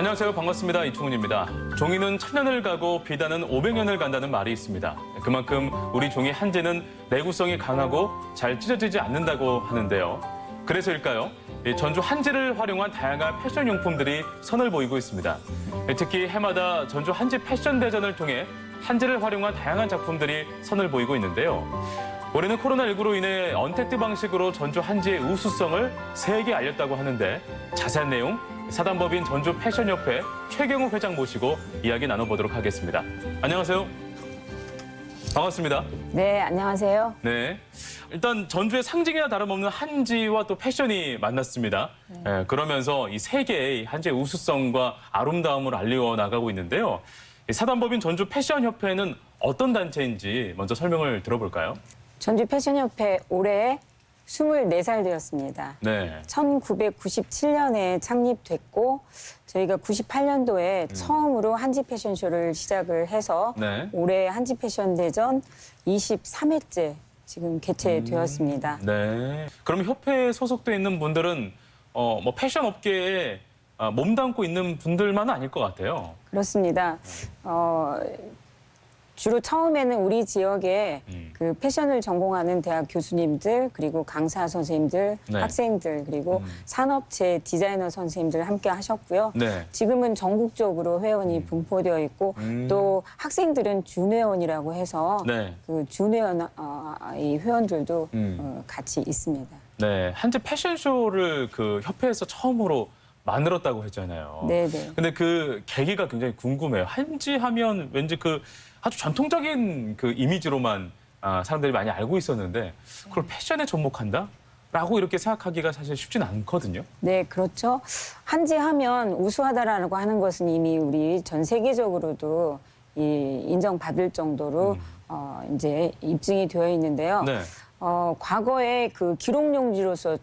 안녕하세요. 반갑습니다. 이충훈입니다. 종이는 천년을 가고 비단은 500년을 간다는 말이 있습니다. 그만큼 우리 종이 한지는 내구성이 강하고 잘 찢어지지 않는다고 하는데요. 그래서일까요? 이 전주 한지를 활용한 다양한 패션 용품들이 선을 보이고 있습니다. 특히 해마다 전주 한지 패션 대전을 통해 한지를 활용한 다양한 작품들이 선을 보이고 있는데요. 올해는 코로나19로 인해 언택트 방식으로 전주 한지의 우수성을 세계에 알렸다고 하는데 자세한 내용 사단법인 전주 패션협회 최경우 회장 모시고 이야기 나눠보도록 하겠습니다. 안녕하세요. 반갑습니다. 네, 안녕하세요. 네. 일단 전주의 상징이나 다름없는 한지와 또 패션이 만났습니다. 예, 그러면서 이 세계의 한지의 우수성과 아름다움을 알리워 나가고 있는데요. 이 사단법인 전주 패션협회는 어떤 단체인지 먼저 설명을 들어볼까요? 전주 패션협회 올해 24살 되었습니다. 네. 1997년에 창립됐고 저희가 98년도에 처음으로 한지 패션쇼를 시작을 해서 네. 올해 한지 패션 대전 23회째 지금 개최되었습니다. 네. 그럼 협회에 소속돼 있는 분들은 어, 뭐 패션 업계에 아, 몸담고 있는 분들만은 아닐 것 같아요. 그렇습니다. 어, 주로 처음에는 우리 지역에 음. 그 패션을 전공하는 대학 교수님들 그리고 강사 선생님들, 네. 학생들 그리고 음. 산업체 디자이너 선생님들 함께 하셨고요. 네. 지금은 전국적으로 회원이 분포되어 있고 음. 또 학생들은 준회원이라고 해서 네. 그 준회원 어, 이 회원들도 음. 어, 같이 있습니다. 네. 한지 패션쇼를 그 협회에서 처음으로 만들었다고 했잖아요. 네네. 근데 그 계기가 굉장히 궁금해요. 한지 하면 왠지 그 아주 전통적인 그 이미지로만 아, 사람들이 많이 알고 있었는데 그걸 패션에 접목한다? 라고 이렇게 생각하기가 사실 쉽진 않거든요. 네, 그렇죠. 한지 하면 우수하다라고 하는 것은 이미 우리 전 세계적으로도 이 인정받을 정도로 어, 이제 입증이 되어 있는데요. 음. 네. 어, 과거에 그 기록용지로서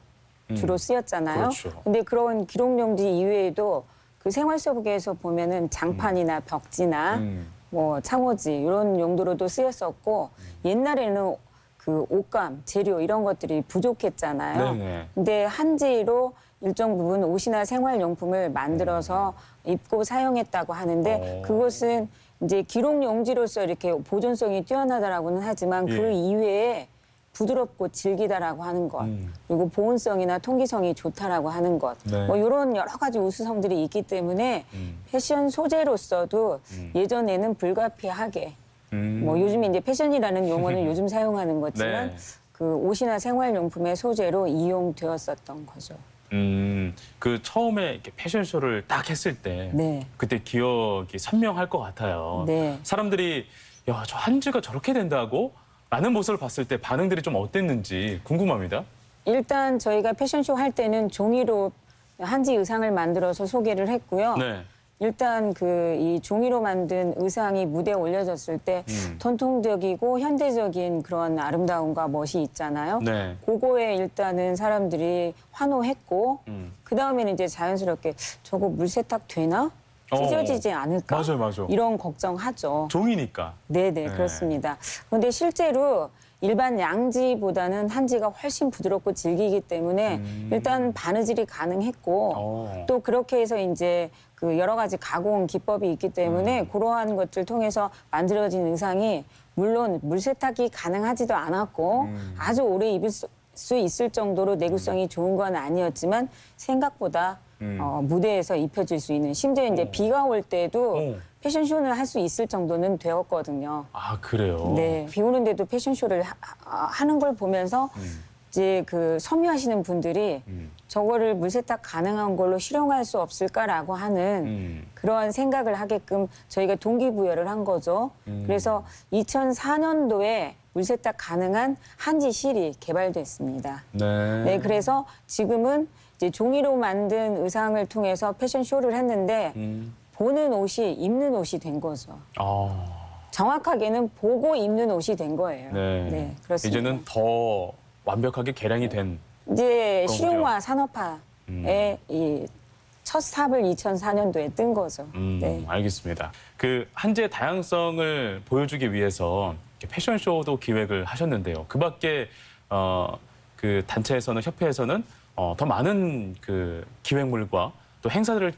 주로 쓰였잖아요. 그렇죠. 근데 그런 기록용지 이외에도 그 생활 속에서 보면은 장판이나 벽지나 음. 뭐 창호지 이런 용도로도 쓰였었고 옛날에는 그 옷감 재료 이런 것들이 부족했잖아요. 네네. 근데 한지로 일정 부분 옷이나 생활용품을 만들어서 입고 사용했다고 하는데 어. 그것은 이제 기록 용지로서 이렇게 보존성이 뛰어나다라고는 하지만 예. 그 이외에 부드럽고 질기다라고 하는 것 음. 그리고 보온성이나 통기성이 좋다라고 하는 것 네. 뭐 이런 여러 가지 우수성들이 있기 때문에 음. 패션 소재로서도 음. 예전에는 불가피하게 음. 뭐 요즘에 이제 패션이라는 용어는 요즘 사용하는 거지만 네. 그 옷이나 생활용품의 소재로 이용되었었던 거죠. 음, 그 처음에 이렇게 패션쇼를 딱 했을 때 네. 그때 기억이 선명할 것 같아요. 네. 사람들이 야, 저 한지가 저렇게 된다고? 라는 모습을 봤을 때 반응들이 좀 어땠는지 궁금합니다. 일단 저희가 패션쇼 할 때는 종이로 한지 의상을 만들어서 소개를 했고요. 네. 일단 그 이 종이로 만든 의상이 무대에 올려졌을 때 음. 전통적이고 현대적인 그런 아름다움과 멋이 있잖아요. 네. 그거에 일단은 사람들이 환호했고 음. 그 다음에는 이제 자연스럽게 저거 물 세탁 되나? 어. 찢어지지 않을까? 맞아요, 맞아요. 이런 걱정하죠. 종이니까. 네네 네. 그렇습니다. 그런데 실제로 일반 양지보다는 한지가 훨씬 부드럽고 질기기 때문에 음. 일단 바느질이 가능했고 어. 또 그렇게 해서 이제 그 여러 가지 가공 기법이 있기 때문에 음. 그러한 것들 통해서 만들어진 의상이 물론 물 세탁이 가능하지도 않았고 음. 아주 오래 입을 수, 수 있을 정도로 내구성이 좋은 건 아니었지만 생각보다 음. 어, 무대에서 입혀질 수 있는 심지어 이제 비가 올 때도 어. 패션쇼를 할수 있을 정도는 되었거든요. 아, 그래요? 네, 비 오는데도 패션쇼를 하, 는걸 보면서 음. 이제 그 섬유하시는 분들이 음. 저거를 물세탁 가능한 걸로 실용할 수 없을까라고 하는 음. 그러한 생각을 하게끔 저희가 동기부여를 한 거죠. 음. 그래서 2004년도에 물세탁 가능한 한지 실이 개발됐습니다. 네. 네, 그래서 지금은 이제 종이로 만든 의상을 통해서 패션쇼를 했는데 음. 보는 옷이 입는 옷이 된 거죠. 아. 정확하게는 보고 입는 옷이 된 거예요. 네. 그렇습니다. 이제는 더 완벽하게 개량이 된 이제 그거군요. 실용화 산업화의 음. 이첫 삽을 2004년도에 뜬 거죠. 음, 네. 알겠습니다. 그 한지의 다양성을 보여주기 위해서 이렇게 패션쇼도 기획을 하셨는데요. 그 밖에 어, 그 단체에서는 협회에서는 어, 더 많은 그 기획물과 또 행사들을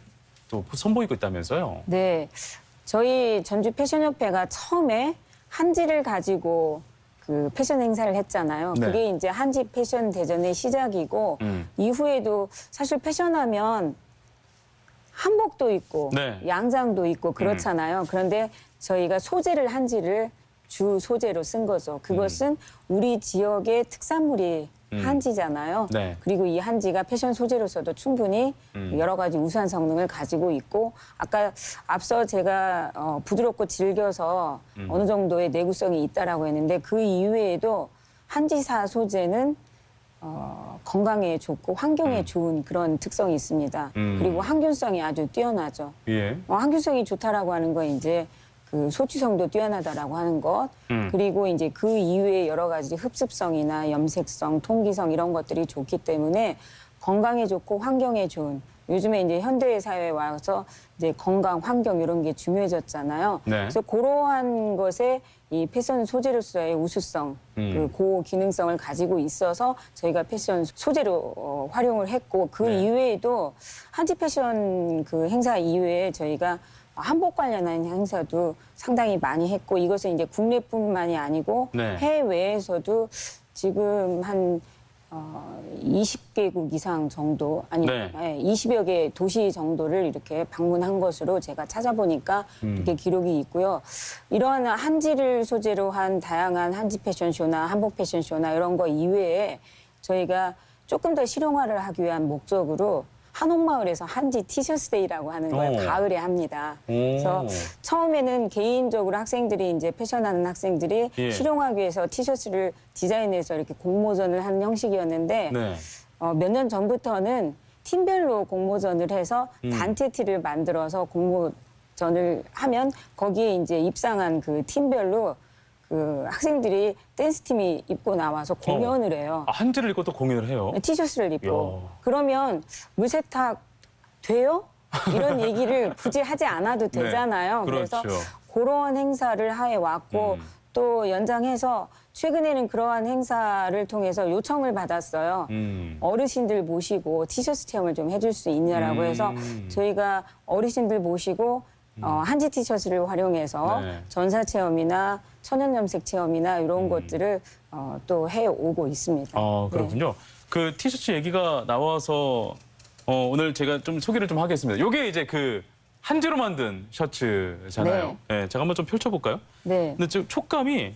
또 선보이고 있다면서요? 네. 저희 전주 패션협회가 처음에 한지를 가지고 그 패션 행사를 했잖아요. 네. 그게 이제 한지 패션 대전의 시작이고 음. 이후에도 사실 패션하면 한복도 있고 네. 양장도 있고 그렇잖아요. 그런데 저희가 소재를 한지를 주 소재로 쓴 거죠. 그것은 우리 지역의 특산물이 음. 한지잖아요. 네. 그리고 이 한지가 패션 소재로서도 충분히 음. 여러 가지 우수한 성능을 가지고 있고 아까 앞서 제가 어, 부드럽고 질겨서 음. 어느 정도의 내구성이 있다라고 했는데 그 이외에도 한지사 소재는 어, 건강에 좋고 환경에 좋은 그런 특성이 있습니다. 음. 그리고 항균성이 아주 뛰어나죠. 예. 어, 항균성이 좋다라고 하는 건 이제 그 소취성도 뛰어나다라고 하는 것 음. 그리고 이제 그 이외에 여러 가지 흡습성이나 염색성, 통기성 이런 것들이 좋기 때문에 건강에 좋고 환경에 좋은 요즘에 이제 현대 사회에 와서 이제 건강, 환경 이런 게 중요해졌잖아요. 네. 그래서 그러한 것에 이 패션 소재로서의 우수성, 음. 그 고기능성을 가지고 있어서 저희가 패션 소재로 어, 활용을 했고 그 네. 이외에도 한지 패션 그 행사 이외에 저희가 한복 관련한 행사도 상당히 많이 했고 이것은 이제 국내뿐만이 아니고 네. 해외에서도 지금 한 어, 20개국 이상 정도 아니 네. 예, 20여 개 도시 정도를 이렇게 방문한 것으로 제가 찾아보니까 음. 이렇게 기록이 있고요. 이러한 한지를 소재로 한 다양한 한지 패션쇼나 한복 패션쇼나 이런 거 이외에 저희가 조금 더 실용화를 하기 위한 목적으로 한옥마을에서 한지 티셔츠 데이라고 하는 걸 오. 가을에 합니다. 오. 그래서 처음에는 개인적으로 학생들이 이제 패션하는 학생들이 예. 실용하기 위해서 티셔츠를 디자인해서 이렇게 공모전을 하는 형식이었는데 네. 어, 몇 년 전부터는 팀별로 공모전을 해서 음. 단체 티를 만들어서 공모전을 하면 거기에 이제 입상한 그 팀별로 그 학생들이 댄스 팀이 입고 나와서 공연을 해요. 아, 한지를 입고 또 공연을 해요. 티셔츠를 입고 야. 그러면 물세탁 돼요? 이런 얘기를 굳이 하지 않아도 네, 되잖아요. 그렇죠. 그래서 그런 행사를 하해 왔고 음. 또 연장해서 최근에는 그러한 행사를 통해서 요청을 받았어요. 음. 어르신들 모시고 티셔츠 체험을 좀 해줄 수 있냐라고 음. 해서 저희가 어르신들 모시고 어, 한지 티셔츠를 활용해서 네. 전사 체험이나 천연 염색 체험이나 이런 음. 것들을 어, 또 해오고 있습니다. 아, 네. 그렇군요. 그 티셔츠 얘기가 나와서 어, 오늘 제가 좀 소개를 좀 하겠습니다. 요게 이제 그 한지로 만든 셔츠잖아요. 네. 제가 한번 좀 펼쳐볼까요? 네. 근데 지금 촉감이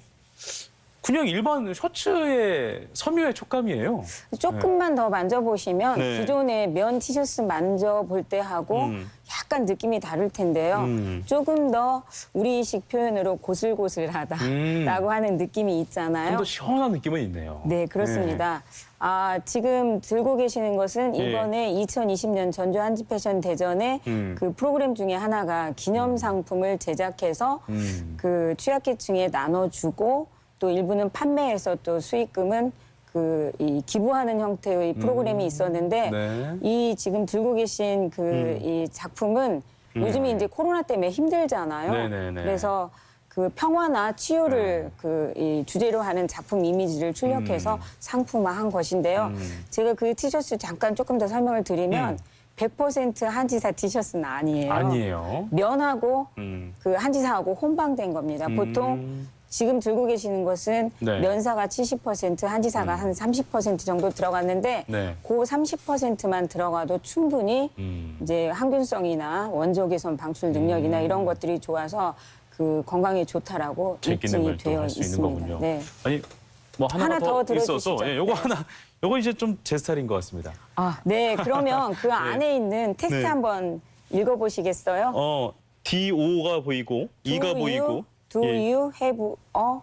그냥 일반 셔츠의 섬유의 촉감이에요. 조금만 더 만져보시면 네. 기존의 면 티셔츠 만져볼 때 하고 음. 약간 느낌이 다를 텐데요. 음. 조금 더 우리식 표현으로 고슬고슬하다라고 음. 하는 느낌이 좀 있잖아요. 더 시원한 느낌은 있네요. 네, 그렇습니다. 아, 지금 들고 계시는 것은 예. 이번에 2020년 전주 한지 패션 대전의 음. 그 프로그램 중에 하나가 기념 상품을 제작해서 음. 그 취약계층에 나눠주고 또 일부는 판매해서 또 수익금은 그 이 기부하는 형태의 프로그램이 있었는데 네. 이 지금 들고 계신 그 이 작품은 요즘에 이제 코로나 때문에 힘들잖아요. 음. 네네네. 그래서 그 평화나 치유를 그 이 주제로 하는 작품 이미지를 출력해서 음. 상품화한 것인데요. 음. 제가 그 티셔츠 잠깐 조금 더 설명을 드리면 음. 100% 한지사 티셔츠는 아니에요. 아니에요. 면하고 음. 그 한지사하고 혼방된 겁니다. 보통 음. 지금 들고 계시는 것은 네. 면사가 70%, 한지사가 한 30% 정도 들어갔는데 네. 그 30%만 들어가도 충분히 음. 이제 항균성이나 원조 개선 방출 능력이나 이런 것들이 좋아서 그 건강에 좋다라고 제 입증이 되어 할수 있는 있습니다. 거군요. 네. 아니 뭐 하나가 하나 더, 더 있어서 들어주시죠. 예, 요거 네. 하나 요거 이제 좀 제 스타일인 것 같습니다. 아, 네. 그러면 그 안에 있는 텍스트 네. 한번 읽어보시겠어요? 어 D-O가 보이고 E가 Do 보이고 do 예. you have a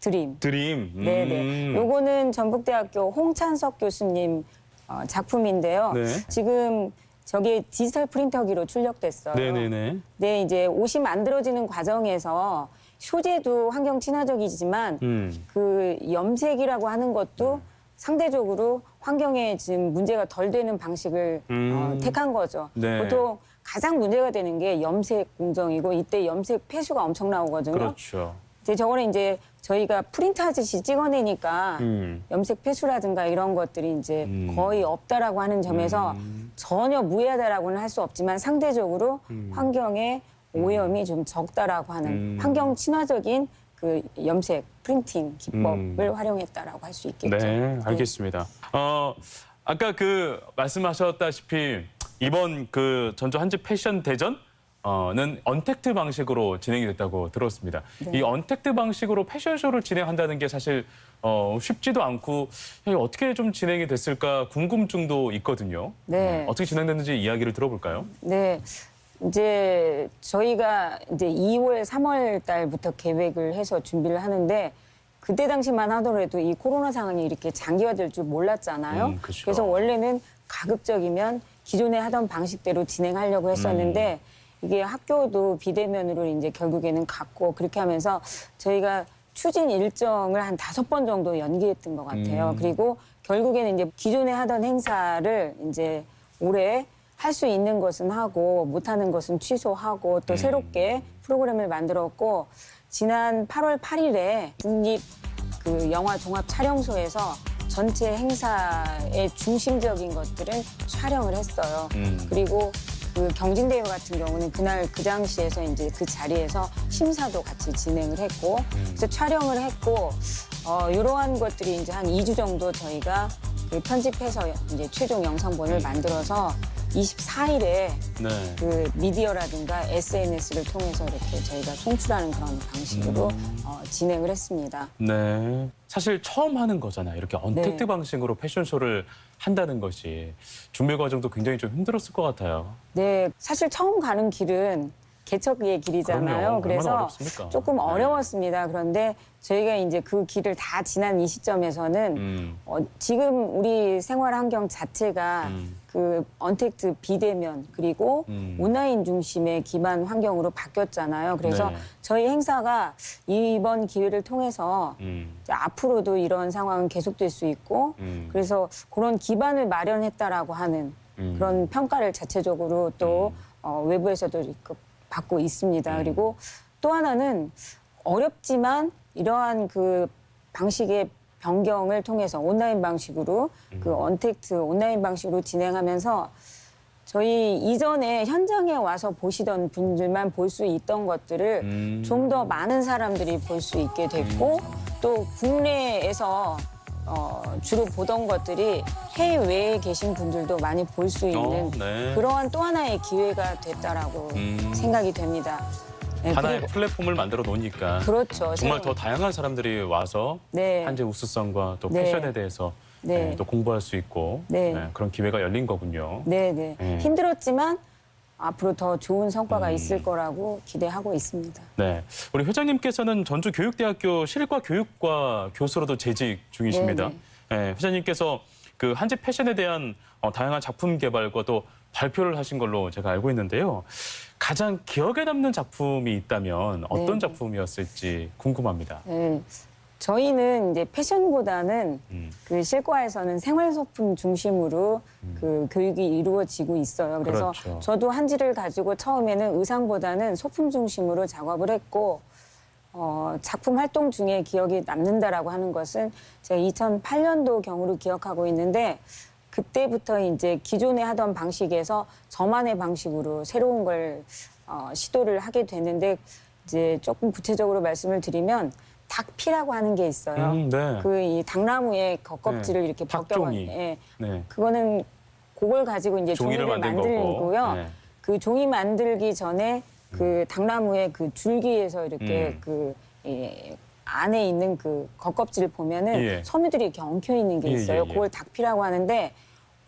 dream? 드림. 음. 네네. 요거는 전북대학교 홍찬석 교수님 어, 작품인데요. 네. 지금 저게 디지털 프린터기로 출력됐어요. 네네네. 네, 이제 옷이 만들어지는 과정에서 소재도 환경 친화적이지만 음. 그 염색이라고 하는 것도 상대적으로 환경에 지금 문제가 덜 되는 방식을 음. 어, 택한 거죠. 네. 보통 가장 문제가 되는 게 염색 공정이고 이때 염색 폐수가 엄청 나오거든요. 그렇죠. 이제 저거는 이제 저희가 프린트 하듯이 찍어내니까 음. 염색 폐수라든가 이런 것들이 이제 음. 거의 없다라고 하는 점에서 음. 전혀 무해하다라고는 할 수 없지만 상대적으로 환경에 오염이 좀 적다라고 하는 음. 환경 친화적인 그 염색 프린팅 기법을 활용했다라고 할 수 있겠죠. 네, 알겠습니다. 어, 아까 그 말씀하셨다시피 이번 그 전주 한지 패션 대전 어는 언택트 방식으로 진행이 됐다고 들었습니다. 네. 이 언택트 방식으로 패션쇼를 진행한다는 게 사실 어, 쉽지도 않고 이게 어떻게 좀 진행이 됐을까 궁금증도 있거든요. 네. 어떻게 진행됐는지 이야기를 들어볼까요? 네. 이제 저희가 이제 2월, 3월 달부터 계획을 해서 준비를 하는데 그때 당시만 하더라도 이 코로나 상황이 이렇게 장기화될 줄 몰랐잖아요. 음, 그쵸. 그래서 원래는 가급적이면 기존에 하던 방식대로 진행하려고 했었는데 음. 이게 학교도 비대면으로 이제 결국에는 갔고 그렇게 하면서 저희가 추진 일정을 한 다섯 번 정도 연기했던 것 같아요. 음. 그리고 결국에는 이제 기존에 하던 행사를 이제 올해 할 수 있는 것은 하고 못하는 것은 취소하고 또 새롭게 프로그램을 만들었고 지난 8월 8일에 국립 그 영화 종합 촬영소에서 전체 행사의 중심적인 것들은 촬영을 했어요. 음. 그리고 그 경진대회 같은 경우는 그날 그 당시에서 이제 그 자리에서 심사도 같이 진행을 했고 그래서 촬영을 했고 어 이러한 것들이 이제 한 2주 정도 저희가 그 편집해서 이제 최종 영상본을 만들어서 24일에 네. 그 미디어라든가 SNS를 통해서 이렇게 저희가 송출하는 그런 방식으로 어, 진행을 했습니다. 네. 사실 처음 하는 거잖아요. 이렇게 언택트 네. 방식으로 패션쇼를 한다는 것이 준비 과정도 굉장히 좀 힘들었을 것 같아요. 네, 사실 처음 가는 길은 개척의 길이잖아요. 그럼요. 얼마나 그래서 어렵습니까? 조금 네. 어려웠습니다. 그런데 저희가 이제 그 길을 다 지난 이 시점에서는 음. 어, 지금 우리 생활 환경 자체가 음. 그 언택트 비대면 그리고 음. 온라인 중심의 기반 환경으로 바뀌었잖아요. 그래서 네. 저희 행사가 이번 기회를 통해서 음. 이제 앞으로도 이런 상황은 계속될 수 있고 음. 그래서 그런 기반을 마련했다라고 하는 음. 그런 평가를 자체적으로 또 어, 외부에서도 이렇게 받고 있습니다. 음. 그리고 또 하나는 어렵지만 이러한 그 방식의 변경을 통해서 온라인 방식으로 음. 그 언택트 온라인 방식으로 진행하면서 저희 이전에 현장에 와서 보시던 분들만 볼 수 있던 것들을 음. 좀더 많은 사람들이 볼 수 있게 됐고 또 국내에서 어, 주로 보던 것들이 해외에 계신 분들도 많이 볼 수 있는 어, 네. 그러한 또 하나의 기회가 됐다라고 음. 생각이 됩니다. 네, 하나의 그리고- 플랫폼을 만들어 놓으니까 그렇죠. 정말 새로운- 더 다양한 사람들이 와서 네. 한지 우수성과 또 네. 패션에 대해서 네. 네, 또 공부할 수 있고 네. 네, 그런 기회가 열린 거군요. 네, 네. 네. 힘들었지만 앞으로 더 좋은 성과가 음. 있을 거라고 기대하고 있습니다. 네, 우리 회장님께서는 전주 교육대학교 실과 교육과 교수로도 재직 중이십니다. 네, 회장님께서 그 한지 패션에 대한 어, 다양한 작품 개발과 또 발표를 하신 걸로 제가 알고 있는데요. 가장 기억에 남는 작품이 있다면 어떤 네. 작품이었을지 궁금합니다. 네. 저희는 이제 패션보다는 음. 그 실과에서는 생활 소품 중심으로 그 교육이 이루어지고 있어요. 그래서 그렇죠. 저도 한지를 가지고 처음에는 의상보다는 소품 중심으로 작업을 했고 어, 작품 활동 중에 기억이 남는다라고 하는 것은 제가 2008년도 경우로 기억하고 있는데 그때부터 이제 기존에 하던 방식에서 저만의 방식으로 새로운 걸 어, 시도를 하게 됐는데 이제 조금 구체적으로 말씀을 드리면 닭피라고 하는 게 있어요. 음, 네. 그이 당나무의 겉껍질을 네, 이렇게 벗겨 닭종이. 예. 네. 그거는 그걸 가지고 이제 종이를 종이를, 만든. 만들고요. 네. 그 종이 만들기 전에 그 당나무의 그 줄기에서 이렇게 음. 그 예, 안에 있는 그 겉껍질을 보면은 예. 섬유들이 이렇게 엉켜 있는 게 예, 있어요. 예, 예. 그걸 닭피라고 하는데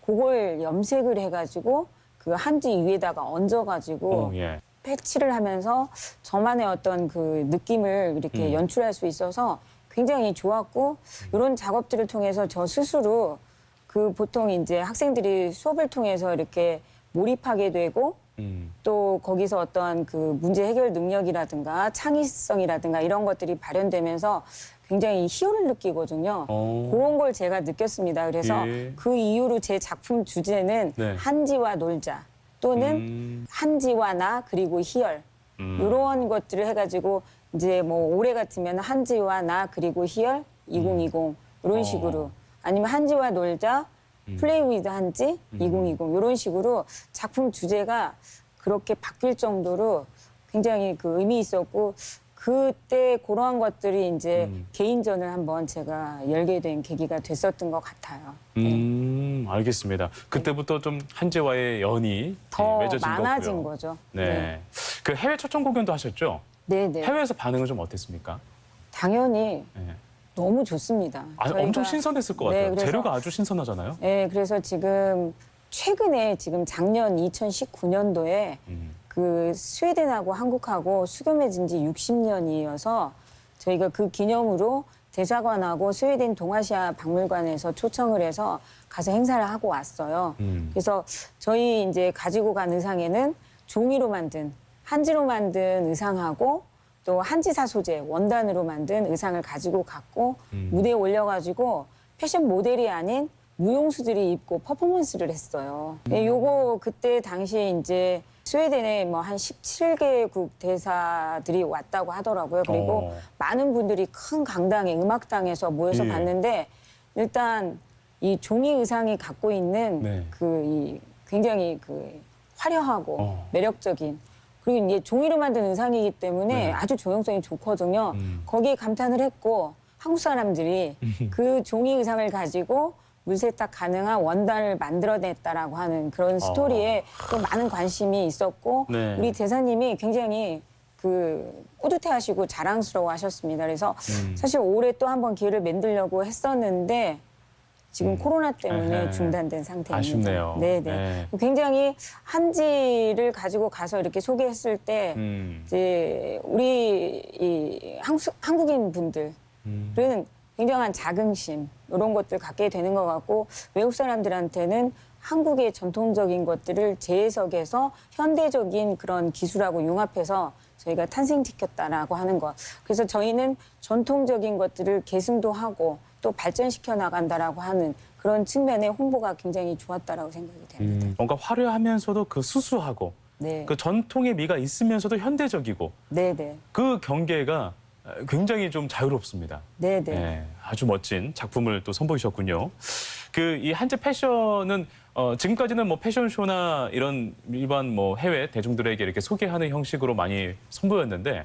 그걸 염색을 해가지고 그 한지 위에다가 얹어가지고 어, 예. 패치를 하면서 저만의 어떤 그 느낌을 이렇게 음. 연출할 수 있어서 굉장히 좋았고 이런 작업들을 통해서 저 스스로 그 보통 이제 학생들이 수업을 통해서 이렇게 몰입하게 되고 음. 또 거기서 어떠한 그 문제 해결 능력이라든가 창의성이라든가 이런 것들이 발현되면서 굉장히 희열을 느끼거든요. 어. 그런 걸 제가 느꼈습니다. 그래서 예. 그 이후로 제 작품 주제는 네. 한지와 놀자 또는 음. 한지와 나 그리고 희열 음. 이런 것들을 해가지고 이제 뭐 올해 같으면 한지와 나 그리고 희열 2020 이런 어. 식으로 아니면 한지와 놀자 플레이 위드 한지 2020 이런 식으로 작품 주제가 그렇게 바뀔 정도로 굉장히 그 의미 있었고 그때 그러한 것들이 이제 개인전을 한번 제가 열게 된 계기가 됐었던 것 같아요. 네. 음, 알겠습니다. 그때부터 좀 한지와의 연이 더 예, 맺어진 많아진 거고요. 거죠. 네. 그 해외 초청 공연도 하셨죠? 네, 네. 해외에서 반응은 좀 어땠습니까? 당연히 네. 너무 좋습니다. 아, 저희가- 엄청 신선했을 것 네, 같아요. 그래서- 재료가 아주 신선하잖아요. 네, 그래서 지금 최근에 지금 작년 2019년도에 음. 그 스웨덴하고 한국하고 수교 맺은 지 60년이어서 저희가 그 기념으로 대사관하고 스웨덴 동아시아 박물관에서 초청을 해서 가서 행사를 하고 왔어요. 음. 그래서 저희 이제 가지고 간 의상에는 종이로 만든 한지로 만든 의상하고 또 한지사 소재 원단으로 만든 의상을 가지고 갔고 음. 무대에 올려가지고 패션 모델이 아닌 무용수들이 입고 퍼포먼스를 했어요. 음. 네, 요거 그때 당시에 이제 스웨덴에 뭐 한 17개국 대사들이 왔다고 하더라고요. 그리고 어. 많은 분들이 큰 강당에 음악당에서 모여서 예. 봤는데 일단 이 종이 의상이 갖고 있는 네. 그 이 굉장히 그 화려하고 어. 매력적인 그리고 이제 종이로 만든 의상이기 때문에 네. 아주 조형성이 좋거든요. 음. 거기에 감탄을 했고 한국 사람들이 그 종이 의상을 가지고 물세탁 가능한 원단을 만들어냈다라고 하는 그런 스토리에 또 많은 관심이 있었고 아. 네. 우리 대사님이 굉장히 그 뿌듯해하시고 자랑스러워하셨습니다. 그래서 음. 사실 올해 또 한 번 기회를 만들려고 했었는데 지금 코로나 때문에 에헤. 중단된 상태입니다. 음. 아쉽네요. 네, 네. 네. 굉장히 한지를 가지고 가서 이렇게 소개했을 때 음. 이제 우리 이 한국, 한국인 분들은 음. 굉장한 자긍심 이런 것들 갖게 되는 것 같고 외국 사람들한테는 한국의 전통적인 것들을 재해석해서 현대적인 그런 기술하고 융합해서 저희가 탄생시켰다라고 하는 것. 그래서 저희는 전통적인 것들을 계승도 하고 또 발전시켜 나간다라고 하는 그런 측면의 홍보가 굉장히 좋았다라고 생각이 됩니다. 음. 뭔가 화려하면서도 그 수수하고 네. 그 전통의 미가 있으면서도 현대적이고 네, 네. 그 경계가 굉장히 좀 자유롭습니다. 네, 네. 네, 아주 멋진 작품을 또 선보이셨군요. 그 이 한지 패션은 어, 지금까지는 뭐 패션쇼나 이런 일반 뭐 해외 대중들에게 이렇게 소개하는 형식으로 많이 선보였는데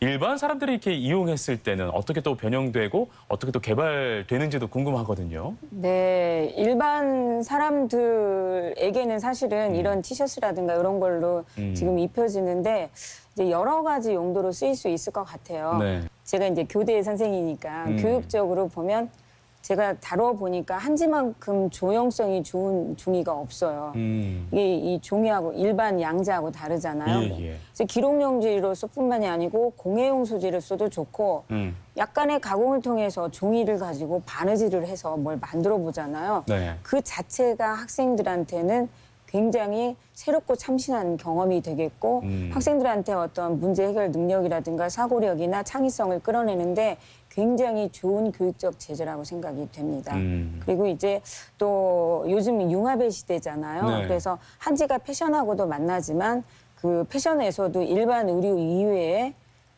일반 사람들이 이렇게 이용했을 때는 어떻게 또 변형되고 어떻게 또 개발되는지도 궁금하거든요. 네, 일반 사람들에게는 사실은 이런 티셔츠라든가 이런 걸로 음. 지금 입혀지는데 이제 여러 가지 용도로 쓰일 수 있을 것 같아요. 네. 제가 이제 교대 선생이니까 음. 교육적으로 보면 제가 다뤄 보니까 한지만큼 조형성이 좋은 종이가 없어요. 음. 이게 이 종이하고 일반 양자하고 다르잖아요. 예, 예. 그래서 기록용지로서뿐만이 아니고 공예용 소재를 써도 좋고 음. 약간의 가공을 통해서 종이를 가지고 바느질을 해서 뭘 만들어 보잖아요. 네. 그 자체가 학생들한테는 굉장히 새롭고 참신한 경험이 되겠고 음. 학생들한테 어떤 문제 해결 능력이라든가 사고력이나 창의성을 끌어내는데 굉장히 좋은 교육적 제재라고 생각이 됩니다. 음. 그리고 이제 또 요즘 융합의 시대잖아요. 네. 그래서 한지가 패션하고도 만나지만 그 패션에서도 일반 의류 이외에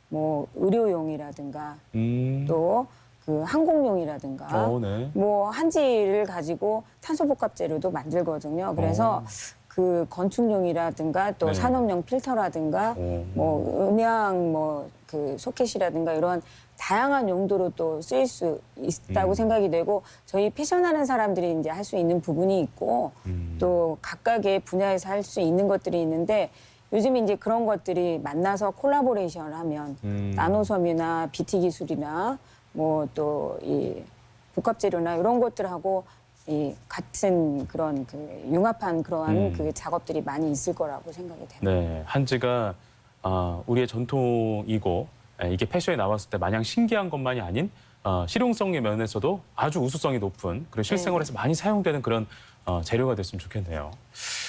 뭐 의료용이라든가 음. 또 그 항공용이라든가 어, 네. 뭐 한지를 가지고 탄소복합 재료도 만들거든요. 그래서 그 건축용이라든가 또 어. 네. 산업용 필터라든가 오. 뭐 음향 뭐 그 소켓이라든가 이런 다양한 용도로 또 쓰일 수 있다고 음. 생각이 되고 저희 패션하는 사람들이 이제 할 수 있는 부분이 있고 음. 또 각각의 분야에서 할 수 있는 것들이 있는데 요즘 이제 그런 것들이 만나서 콜라보레이션을 하면 음. 나노섬유나 BT 기술이나 뭐 또 이 복합 재료나 이런 것들하고 이 같은 그런 그 융합한 그러한 음. 그 작업들이 많이 있을 거라고 생각이 됩니다. 네, 한지가 아, 우리의 전통이고 에, 이게 패션에 나왔을 때 마냥 신기한 것만이 아닌 어, 실용성의 면에서도 아주 우수성이 높은 그리고 실생활에서 많이 사용되는 그런 어, 재료가 됐으면 좋겠네요.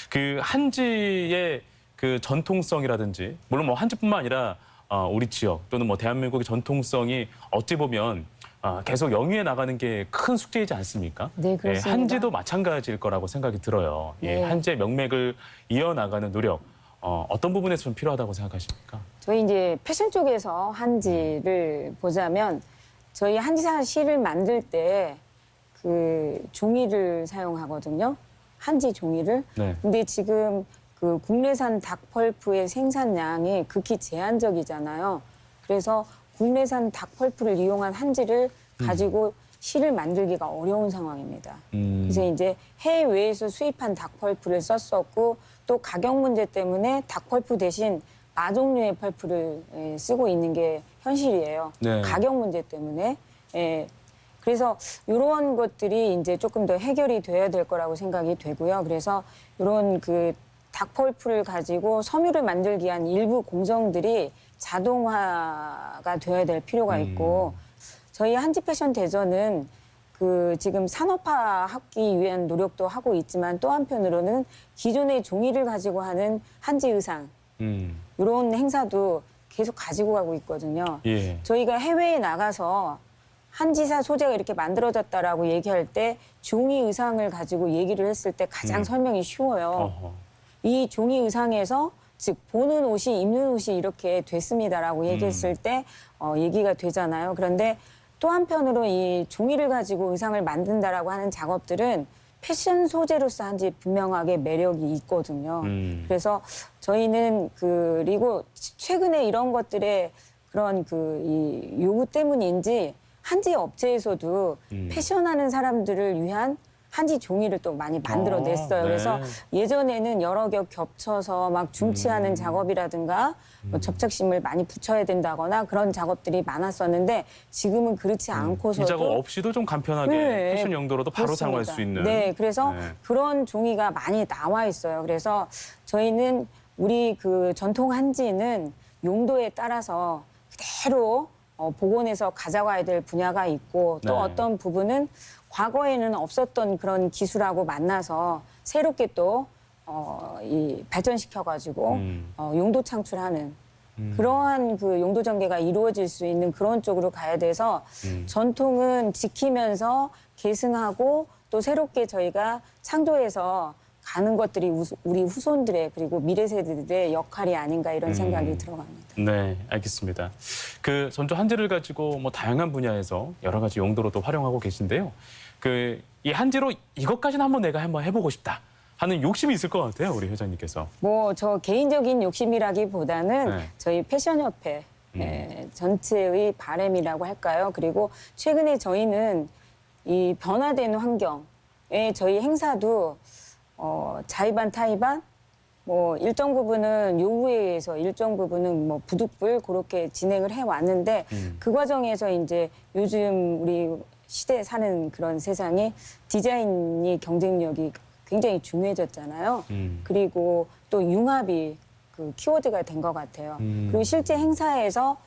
그 한지의 그 전통성이라든지 물론 뭐 한지뿐만 아니라 어, 우리 지역 또는 뭐 대한민국의 전통성이 어찌 보면 아, 계속 영위해 나가는 게 큰 숙제이지 않습니까? 네, 그렇습니다. 예, 한지도 마찬가지일 거라고 생각이 들어요. 예, 네. 한지의 명맥을 이어나가는 노력 어, 어떤 부분에서 좀 필요하다고 생각하십니까? 저희 이제 패션 쪽에서 한지를 보자면 저희 한지사 실을 만들 때 그 종이를 사용하거든요. 한지 종이를. 네. 근데 지금 그 국내산 닭펄프의 생산량이 극히 제한적이잖아요. 그래서 국내산 닭펄프를 이용한 한지를 가지고 실을 만들기가 어려운 상황입니다. 음. 그래서 이제 해외에서 수입한 닭펄프를 썼었고 또 가격 문제 때문에 닭펄프 대신 마종류의 펄프를 예, 쓰고 있는 게 현실이에요. 네. 가격 문제 때문에. 예. 그래서 이런 것들이 이제 조금 더 해결이 돼야 될 거라고 생각이 되고요. 그래서 이런 그 닭펄프를 가지고 섬유를 만들기 위한 일부 공정들이 자동화가 돼야 될 필요가 있고 저희 한지 패션 대전은 그 지금 산업화 하기 위한 노력도 하고 있지만 또 한편으로는 기존의 종이를 가지고 하는 한지 의상 음. 이런 행사도 계속 가지고 가고 있거든요. 예. 저희가 해외에 나가서 한지사 소재가 이렇게 만들어졌다라고 얘기할 때 종이 의상을 가지고 얘기를 했을 때 가장 음. 설명이 쉬워요. 어허. 이 종이 의상에서 즉 보는 옷이 입는 옷이 이렇게 됐습니다라고 얘기했을 때 어, 얘기가 되잖아요. 그런데 또 한편으로 이 종이를 가지고 의상을 만든다라고 하는 작업들은 패션 소재로서 한지 분명하게 매력이 있거든요. 음. 그래서 저희는 그리고 최근에 이런 것들의 그런 그 이 요구 때문인지 한지 업체에서도 음. 패션하는 사람들을 위한 한지 종이를 또 많이 만들어냈어요. 아, 네. 그래서 예전에는 여러 겹 겹쳐서 막 음. 중치하는 작업이라든가 뭐 접착심을 많이 붙여야 된다거나 그런 작업들이 많았었는데 지금은 그렇지 않고서도 음. 이 작업 없이도 좀 간편하게 네, 패션 용도로도 바로 그렇습니다. 사용할 수 있는. 네, 그래서 네. 그런 종이가 많이 나와 있어요. 그래서 저희는 우리 그 전통 한지는 용도에 따라서 그대로 어, 복원해서 가져가야 될 분야가 있고 또 네. 어떤 부분은 과거에는 없었던 그런 기술하고 만나서 새롭게 또 어, 이 발전시켜가지고 음. 어, 용도 창출하는 음. 그러한 그 용도 전개가 이루어질 수 있는 그런 쪽으로 가야 돼서 음. 전통은 지키면서 계승하고 또 새롭게 저희가 창조해서 가는 것들이 우수- 우리 후손들의 그리고 미래 세대들의 역할이 아닌가 이런 생각이 들어갑니다. 네, 알겠습니다. 그 전조 한지를 가지고 뭐 다양한 분야에서 여러 가지 용도로도 활용하고 계신데요. 그 이 한지로 이것까지는 한번 내가 한번 해보고 싶다 하는 욕심이 있을 것 같아요, 우리 회장님께서. 뭐 저 개인적인 욕심이라기보다는 네. 저희 패션협회 예, 전체의 바램이라고 할까요? 그리고 최근에 저희는 이 변화되는 환경에 저희 행사도 어, 자의반 타의반 뭐 일정 부분은 요구에 의해서 일정 부분은 뭐 부득불 그렇게 진행을 해 왔는데 음. 그 과정에서 이제 요즘 우리 시대에 사는 그런 세상에 디자인이 경쟁력이 굉장히 중요해졌잖아요. 음. 그리고 또 융합이 그 키워드가 된 것 같아요. 음. 그리고 실제 행사에서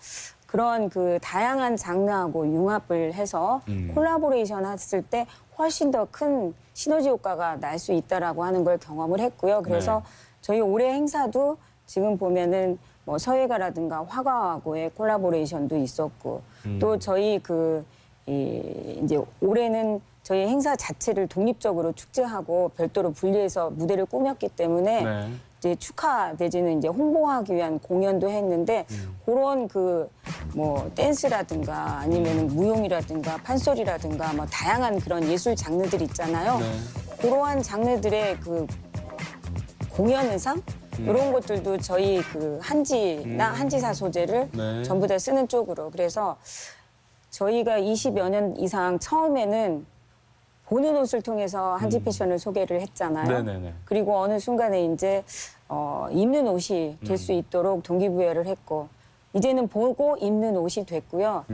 그런 그 다양한 장르하고 융합을 해서 음. 콜라보레이션 했을 때 훨씬 더 큰 시너지 효과가 날 수 있다라고 하는 걸 경험을 했고요. 그래서 네. 저희 올해 행사도 지금 보면은 뭐 서예가라든가 화가하고의 콜라보레이션도 있었고 음. 또 저희 그 이, 이제 올해는 저희 행사 자체를 독립적으로 축제하고 별도로 분리해서 무대를 꾸몄기 때문에 네. 이제 축하 내지는 이제 홍보하기 위한 공연도 했는데 음. 그런 그 뭐 댄스라든가 아니면은 무용이라든가 판소리라든가 뭐 다양한 그런 예술 장르들 있잖아요. 네. 그러한 장르들의 그 공연 의상 음. 이런 것들도 저희 그 한지나 한지사 소재를 네. 전부 다 쓰는 쪽으로 그래서 저희가 20여 년 이상 처음에는 보는 옷을 통해서 한지 패션을 소개를 했잖아요. 음. 네네네. 그리고 어느 순간에 이제 어, 입는 옷이 될 음. 수 있도록 동기부여를 했고 이제는 보고 입는 옷이 됐고요.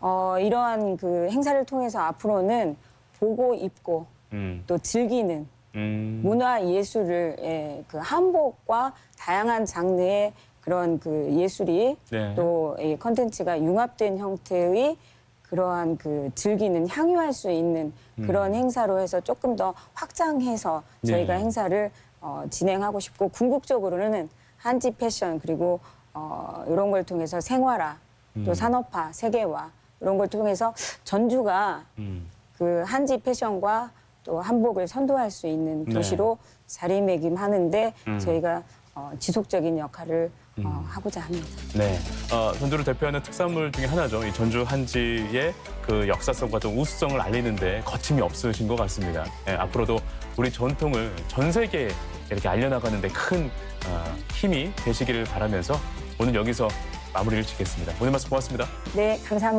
어, 이러한 그 행사를 통해서 앞으로는 보고 입고 음. 또 즐기는 음. 문화 예술을 예, 그 한복과 다양한 장르의 그런 그 예술이 네. 또이 컨텐츠가 융합된 형태의 그러한 그 즐기는 향유할 수 있는 그런 행사로 해서 조금 더 확장해서 저희가 네. 행사를 어, 진행하고 싶고 궁극적으로는 한지 패션 그리고 어, 이런 걸 통해서 생활화 또 산업화 세계화 이런 걸 통해서 전주가 음. 그 한지 패션과 또 한복을 선도할 수 있는 네. 도시로 자리매김하는데 음. 저희가 어, 지속적인 역할을 음. 어, 하고자 합니다. 네, 어, 전주를 대표하는 특산물 중에 하나죠. 이 전주 한지의 그 역사성과 또 우수성을 알리는데 거침이 없으신 것 같습니다. 예, 앞으로도 우리 전통을 전 세계에 이렇게 알려나가는데 큰 어, 힘이 되시기를 바라면서 오늘 여기서 마무리를 짓겠습니다. 오늘 말씀 고맙습니다. 네, 감사합니다.